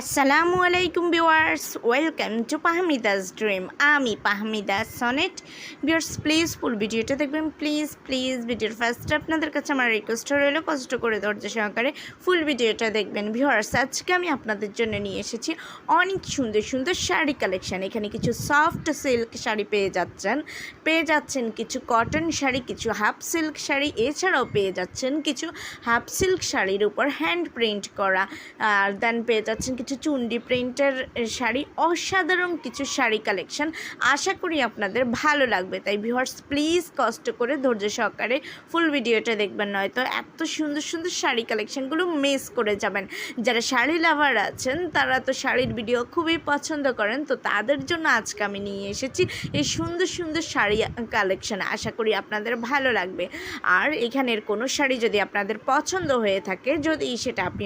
আসসালামু আলাইকুম viewers, welcome to Pahmida's dream. আমি Pahmida Sonet. Viewers please full ভিডিওটা দেখবেন। প্লিজ প্লিজ ভিডিওর ফার্স্টে আপনাদের কাছে আমার রিকোয়েস্ট রইল কষ্ট করে ধৈর্য সহকারে ফুল ভিডিওটা দেখবেন। ভিউয়ার্স, আজকে আমি আপনাদের জন্য নিয়ে এসেছি অনেক সুন্দর সুন্দর শাড়ি কালেকশান এখানে কিছু সফট সিল্ক শাড়ি পেয়ে যাচ্ছেন। পেয়ে যাচ্ছেন কিছু কটন শাড়ি, কিছু হাফ সিল্ক শাড়ি। এছাড়াও পেয়ে যাচ্ছেন কিছু হাফ সিল্ক শাড়ির উপর হ্যান্ড প্রিন্ট করা। আর দেন পেয়ে যাচ্ছেন কিছু চুন্ডি প্রিন্টের শাড়ি, অসাধারণ কিছু শাড়ি কালেকশন আশা করি আপনাদের ভালো লাগবে। তাই ভিউয়ার্স প্লিজ কষ্ট করে ধৈর্য সহকারে ফুল ভিডিওটা দেখবেন, নয়তো এত সুন্দর সুন্দর শাড়ি কালেকশনগুলো মিস করে যাবেন। যারা শাড়ি লাভার আছেন, তারা তো শাড়ির ভিডিও খুবই পছন্দ করেন, তো তাদের জন্য আজকে আমি নিয়ে এসেছি এই সুন্দর সুন্দর শাড়ি কালেকশন আশা করি আপনাদের ভালো লাগবে। আর এখানের কোনো শাড়ি যদি আপনাদের পছন্দ হয়ে থাকে, যদি সেটা আপনি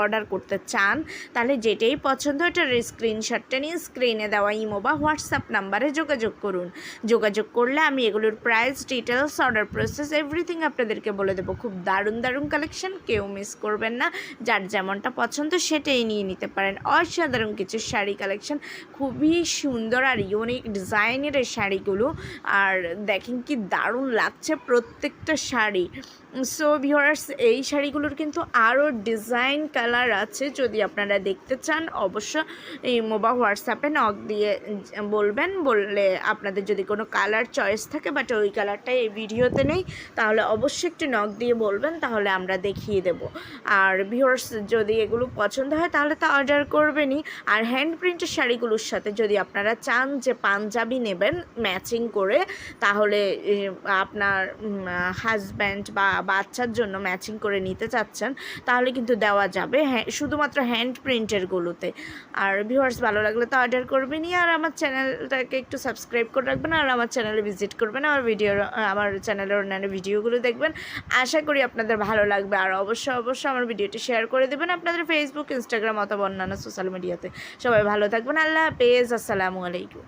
অর্ডার করতে চান তাহলে যেটাই পছন্দ এটার স্ক্রিনশটটা নিয়ে স্ক্রিনে দেওয়া ইমো বা হোয়াটসঅ্যাপ নাম্বারে যোগাযোগ করুন। যোগাযোগ করলে আমি এগুলোর price details order process everything আপনাদেরকে বলে দেবো। খুব দারুণ দারুণ কালেকশন কেউ মিস করবেন না। যার যেমনটা পছন্দ সেটাই নিয়ে নিতে পারেন। অসাধারণ কিছু শাড়ি কালেকশন খুবই সুন্দর আর ইউনিক ডিজাইনের এই শাড়িগুলো। আর দেখেন কি দারুণ লাগছে প্রত্যেকটা শাড়ি। সো ভিউয়ার্স এই শাড়িগুলোর কিন্তু আরও ডিজাইন কালার আছে। যদি আপনারা দেখতে চান, অবশ্য এই মোবা হোয়াটসঅ্যাপে নক দিয়ে বলবেন, বললে আপনাদের যদি কোনো কালার চয়েস থাকে, বাট ওই কালারটাই এই ভিডিওতে নেই, তাহলে অবশ্যই একটু নক দিয়ে বলবেন, তাহলে আমরা দেখিয়ে দেব। আর ভিউয়ার্স যদি এগুলো পছন্দ হয়, তাহলে তা অর্ডার করবেনই। আর হ্যান্ড প্রিন্টের শাড়িগুলোর সাথে যদি আপনারা চান যে পাঞ্জাবি নেবেন ম্যাচিং করে, তাহলে আপনার হাজব্যান্ড বা বাচ্চার জন্য ম্যাচিং করে নিতে চাচ্ছেন, তাহলে কিন্তু দেওয়া যাবে। হ্যাঁ শুধুমাত্র হ্যান্ড প্রিন্টেরগুলোতে আর ভিউয়ার্স ভালো লাগলে তো অর্ডার করবেনই, আর আমার চ্যানেলটাকে একটু সাবস্ক্রাইব করে রাখবেন, আর আমার চ্যানেলে ভিজিট করবেন, আমার ভিডিও আমার চ্যানেলের অন্যান্য ভিডিওগুলো দেখবেন। আশা করি আপনাদের ভালো লাগবে, আর অবশ্যই অবশ্যই আমার ভিডিওটি শেয়ার করে দেবেন আপনাদের ফেসবুক ইনস্টাগ্রাম অথবা অন্যান্য সোশ্যাল মিডিয়াতে সবাই ভালো থাকবেন, আল্লাহ হাফেজ, আসসালামু আলাইকুম।